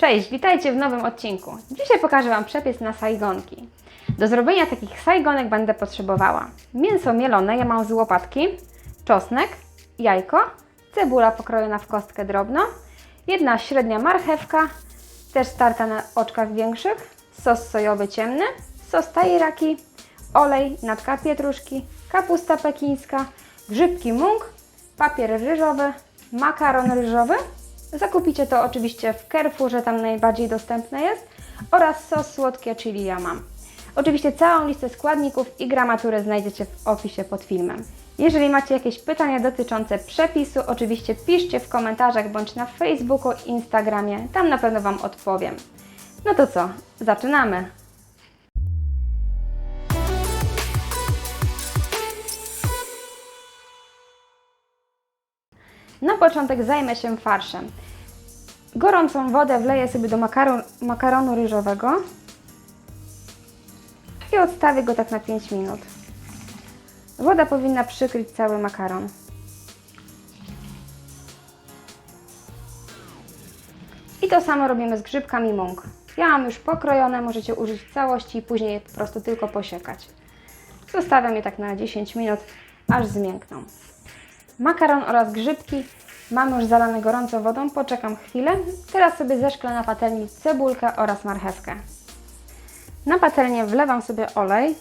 Cześć, witajcie w nowym odcinku. Dzisiaj pokażę Wam przepis na sajgonki. Do zrobienia takich sajgonek będę potrzebowała mięso mielone, ja mam z łopatki, czosnek, jajko, cebula pokrojona w kostkę drobno, jedna średnia marchewka, też starta na oczkach większych, sos sojowy ciemny, sos tajraki, olej, natka pietruszki, kapusta pekińska, grzybki mung, papier ryżowy, makaron ryżowy. Zakupicie to oczywiście w Carrefourze, tam najbardziej dostępne jest, oraz sos słodkie, czyli ja mam. Oczywiście całą listę składników i gramaturę znajdziecie w opisie pod filmem. Jeżeli macie jakieś pytania dotyczące przepisu, oczywiście piszcie w komentarzach bądź na Facebooku, Instagramie, tam na pewno Wam odpowiem. No to co, zaczynamy! Na początek zajmę się farszem. Gorącą wodę wleję sobie do makaron, makaronu ryżowego i odstawię go tak na 5 minut. Woda powinna przykryć cały makaron. I to samo robimy z grzybkami mąk. Ja mam już pokrojone, możecie użyć całości i później je po prostu tylko posiekać. Zostawiam je tak na 10 minut, aż zmiękną. Makaron oraz grzybki mam już zalane gorącą wodą, poczekam chwilę. Teraz sobie zeszklę na patelni cebulkę oraz marchewkę. Na patelnię wlewam sobie olej.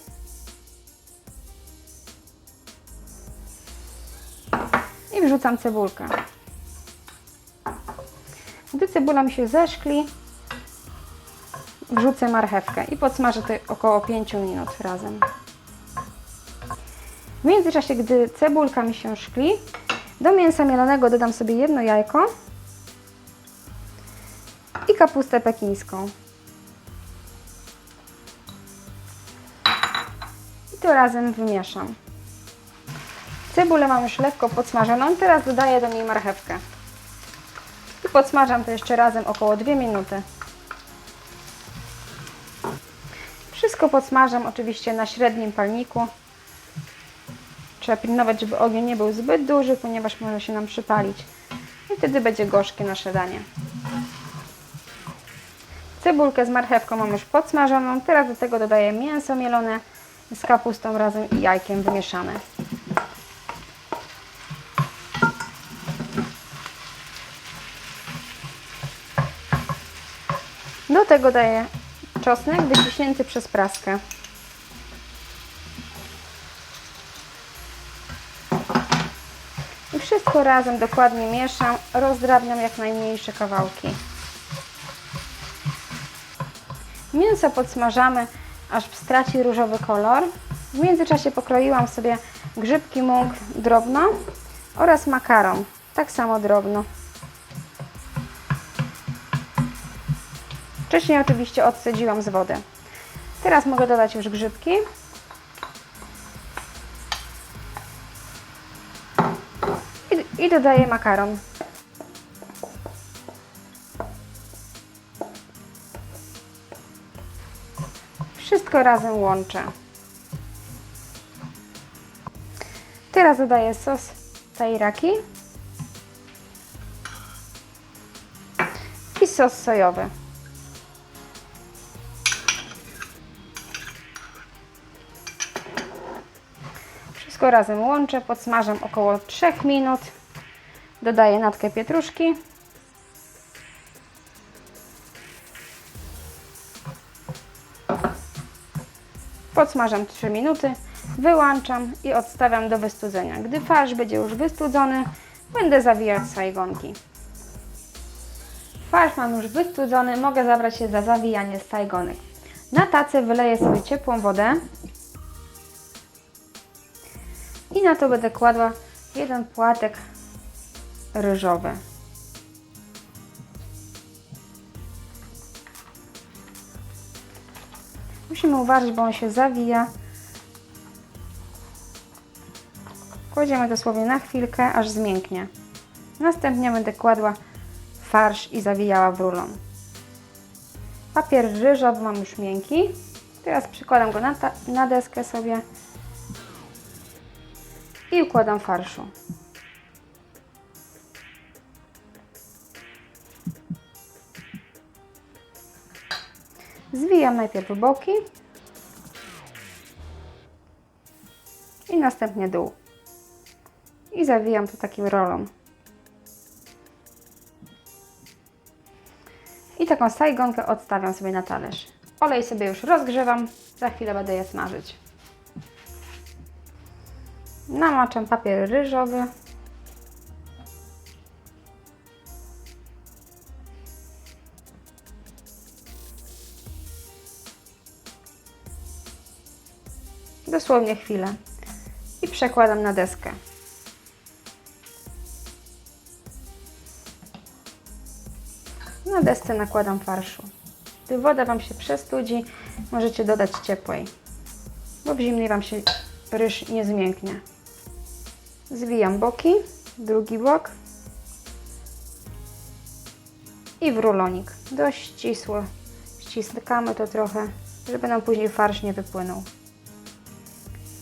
I wrzucam cebulkę. Gdy cebula mi się zeszkli, wrzucę marchewkę i podsmażę to około 5 minut razem. W międzyczasie, gdy cebulka mi się szkli, do mięsa mielonego dodam sobie jedno jajko i kapustę pekińską. I to razem wymieszam. Cebulę mam już lekko podsmażoną, teraz dodaję do niej marchewkę. I podsmażam to jeszcze razem około 2 minuty. Wszystko podsmażam oczywiście na średnim palniku. Trzeba pilnować, żeby ogień nie był zbyt duży, ponieważ może się nam przypalić. I wtedy będzie gorzkie nasze danie. Cebulkę z marchewką mam już podsmażoną. Teraz do tego dodaję mięso mielone z kapustą razem i jajkiem wymieszane. Do tego daję czosnek wyciśnięty przez praskę. Wszystko razem dokładnie mieszam, rozdrabniam jak najmniejsze kawałki. Mięso podsmażamy, aż straci różowy kolor. W międzyczasie pokroiłam sobie grzybki mąk drobno oraz makaron, tak samo drobno. Wcześniej oczywiście odcedziłam z wody. Teraz mogę dodać już grzybki. I, dodaję makaron. Wszystko razem łączę. Teraz dodaję sos tajraki i sos sojowy. Wszystko razem łączę, podsmażam około 3 minut. Dodaję natkę pietruszki. Podsmażam 3 minuty, wyłączam i odstawiam do wystudzenia. Gdy farsz będzie już wystudzony, będę zawijać sajgonki. Farsz mam już wystudzony, mogę zabrać się za zawijanie sajgonek. Na tacę wyleję sobie ciepłą wodę i na to będę kładła jeden płatek ryżowy. Musimy uważać, bo on się zawija. Kładziemy dosłownie na chwilkę, aż zmięknie. Następnie będę kładła farsz i zawijała w rulon. Papier ryżowy mam już miękki. Teraz przykładam go na, na deskę sobie i układam farszu. Zwijam najpierw boki i następnie dół. I zawijam to takim rolą. I taką sajgonkę odstawiam sobie na talerz. Olej sobie już rozgrzewam, za chwilę będę je smażyć. Namaczam papier ryżowy. Dosłownie chwilę. I przekładam na deskę. Na desce nakładam farszu. Gdy woda Wam się przestudzi, możecie dodać ciepłej, bo w zimnej Wam się ryż nie zmięknie. Zwijam boki, drugi bok i w rulonik. Dość ścisło. Ściskamy to trochę, żeby nam później farsz nie wypłynął.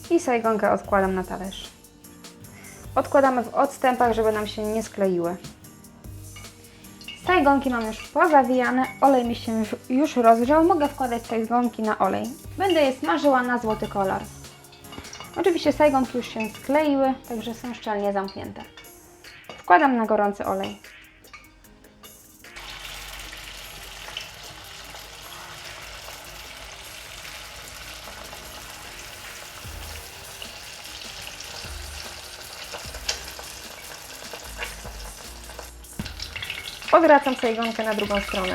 I sajgonkę odkładam na talerz. Odkładamy w odstępach, żeby nam się nie skleiły. Sajgonki mam już pozawijane, olej mi się już, rozgrzał, mogę wkładać sajgonki na olej. Będę je smażyła na złoty kolor. Oczywiście sajgonki już się skleiły, także są szczelnie zamknięte. Wkładam na gorący olej. Odwracam sajgonkę na drugą stronę.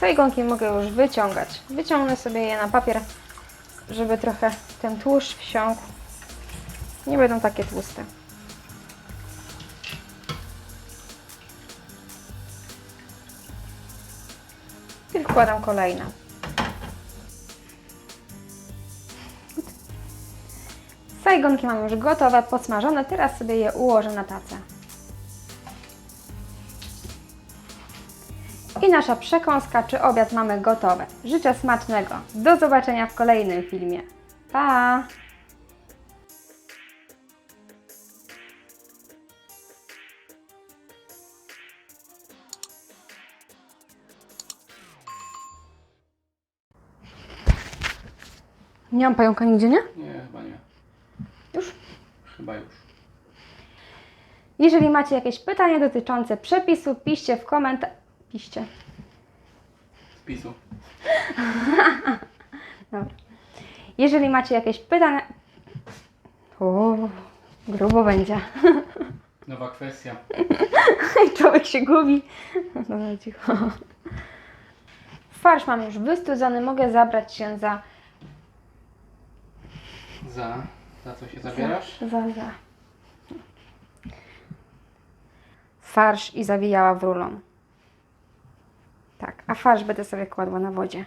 Sajgonki mogę już wyciągać. Wyciągnę sobie je na papier, żeby trochę ten tłuszcz wsiąkł. Nie będą takie tłuste. I wkładam kolejne. Sajgonki mam już gotowe, podsmażone. Teraz sobie je ułożę na tacę. I nasza przekąska czy obiad mamy gotowe. Życzę smacznego. Do zobaczenia w kolejnym filmie. Pa! Nie mam pająka nigdzie, nie? Nie. Chyba już. Jeżeli macie jakieś pytania dotyczące przepisu, piszcie w komentarz. Piszcie. Spisu. Dobra. Jeżeli macie jakieś pytania. O, grubo będzie. Nowa kwestia. I człowiek się gubi. Dobra, cicho. Farsz mam już wystudzony, mogę zabrać się za. Za. Za co się zabierasz? Za, za. Farsz i zawijała w rulon. Tak, a farsz będę sobie kładła na wodzie.